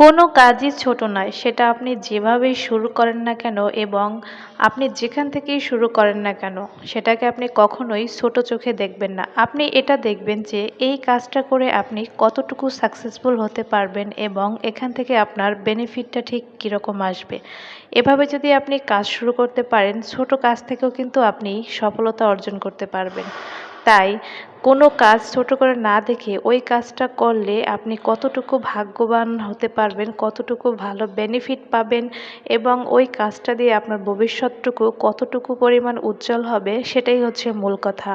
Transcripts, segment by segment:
কোনো কাজই ছোট নয়, সেটা আপনি যেভাবেই শুরু করেন না কেন এবং আপনি যেখান থেকেই শুরু করেন না কেন, সেটাকে আপনি কখনোই ছোট চোখে দেখবেন না। আপনি এটা দেখবেন যে এই কাজটা করে আপনি কতটুকু সাকসেসফুল হতে পারবেন এবং এখান থেকে আপনার বেনিফিটটা ঠিক কীরকম আসবে। এভাবে যদি আপনি কাজ শুরু করতে পারেন, ছোট কাজ থেকেও কিন্তু আপনি সফলতা অর্জন করতে পারবেন। তাই কোনো কাজ ছোট করে না দেখে ওই কাজটা করলে আপনি কতটুকু ভাগ্যবান হতে পারবেন, কতটুকু ভালো বেনিফিট পাবেন এবং ওই কাজটা দিয়ে আপনার ভবিষ্যৎটুকু কতটুকু পরিমাণ উজ্জ্বল হবে সেটাই হচ্ছে মূল কথা।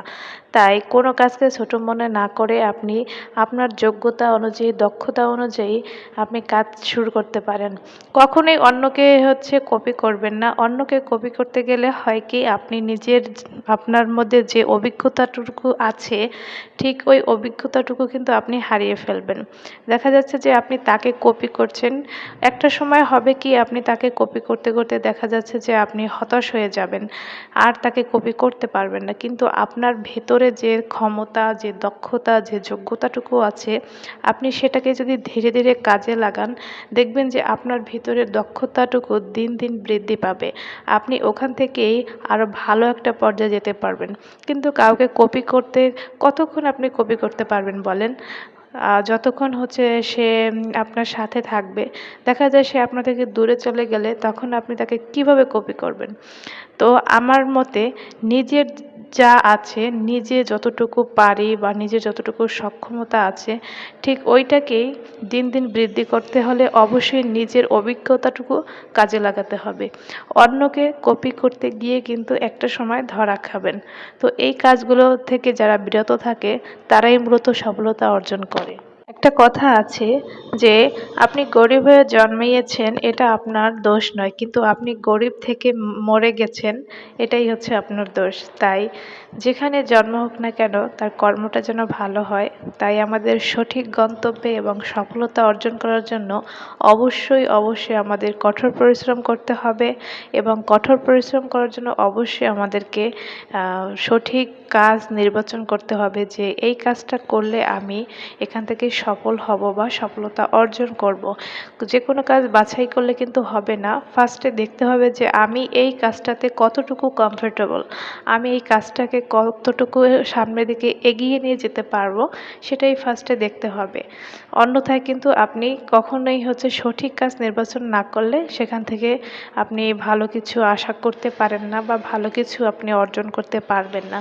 তাই কোনো কাজকে ছোট মনে না করে আপনি আপনার যোগ্যতা অনুযায়ী, দক্ষতা অনুযায়ী আপনি কাজ শুরু করতে পারেন। কখনোই অন্যকে হচ্ছে কপি করবেন না। অন্যকে কপি করতে গেলে হয় কি, আপনি নিজের আপনার মধ্যে যে অভিজ্ঞতাটুকু আছে ঠিক ওই অভিজ্ঞতাটুকু কিন্তু আপনি হারিয়ে ফেলবেন। দেখা যাচ্ছে যে আপনি তাকে কপি করছেন। একটা সময় হবে কি আপনি তাকে কপি করতে করতে দেখা যাচ্ছে যে আপনি হতাশ হয়ে যাবেন। আর তাকে কপি করতে পারবেন না। কিন্তু আপনার ভেতরে যে ক্ষমতা, যে দক্ষতা, যে যোগ্যতাটুকু আছে, আপনি সেটাকে যদি ধীরে ধীরে কাজে লাগান, দেখবেন যে আপনার ভিতরের দক্ষতাটুকু দিন দিন বৃদ্ধি পাবে। আপনি ওখান থেকেই আরও ভালো একটা পর্যায়ে যেতে পারবেন। কিন্তু কাউকে কপি করতে কতক্ষণ আপনি কপি করতে পারবেন বলেন? যতক্ষণ হচ্ছে সে আপনার সাথে থাকবে। দেখা যায় সে আপনার থেকে দূরে চলে গেলে তখন আপনি তাকে কীভাবে কপি করবেন? তো আমার মতে নিজের যা আছে, নিজে যতটুকু পারি বা নিজে যতটুকু সক্ষমতা আছে, ঠিক ওইটাকেই দিন দিন বৃদ্ধি করতে হলে অবশ্যই নিজের অভিজ্ঞতাটুকু কাজে লাগাতে হবে। অন্যকে কপি করতে গিয়ে কিন্তু একটা সময় ধরা খাবেন। তো এই কাজগুলো থেকে যারা বিরত থাকে, তারাই মূলত সফলতা অর্জন করে। একটা কথা আছে যে, আপনি গরিব হয়ে জন্মিয়েছেন, এটা আপনার দোষ নয়। কিন্তু আপনি গরিব থেকে মরে গেছেন, এটাই হচ্ছে আপনার দোষ। তাই যেখানে জন্ম হোক না কেন, তার কর্মটা যেন ভালো হয়। তাই আমাদের সঠিক গন্তব্যে এবং সফলতা অর্জন করার জন্য অবশ্যই অবশ্যই আমাদের কঠোর পরিশ্রম করতে হবে এবং কঠোর পরিশ্রম করার জন্য অবশ্যই আমাদেরকে সঠিক কাজ নির্বাচন করতে হবে যে, এই কাজটা করলে আমি এখান থেকে সফল হব বা সফলতা অর্জন করব। যে কোনো কাজ বাছাই করলে কিন্তু হবে না। ফার্স্টে দেখতে হবে যে আমি এই কাজটাতে কতটুকু কমফোর্টেবল আমি এই কাজটাকে কতটুকু সামনের দিকে এগিয়ে নিয়ে যেতে পারব, সেটাই ফার্স্টে দেখতে হবে। অন্যথায় কিন্তু আপনি কখনোই হচ্ছে সঠিক কাজ নির্বাচন না করলে সেখান থেকে আপনি ভালো কিছু আশা করতে পারেন না বা ভালো কিছু আপনি অর্জন করতে পারবেন না।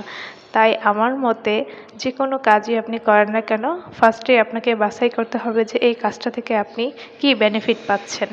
তাই আমার মতে যে কোনো কাজই আপনি করেন না কেন ফার্স্টে আপনাকে বাছাই করতে হবে যে এই কাজটা থেকে আপনি কী বেনিফিট পাচ্ছেন।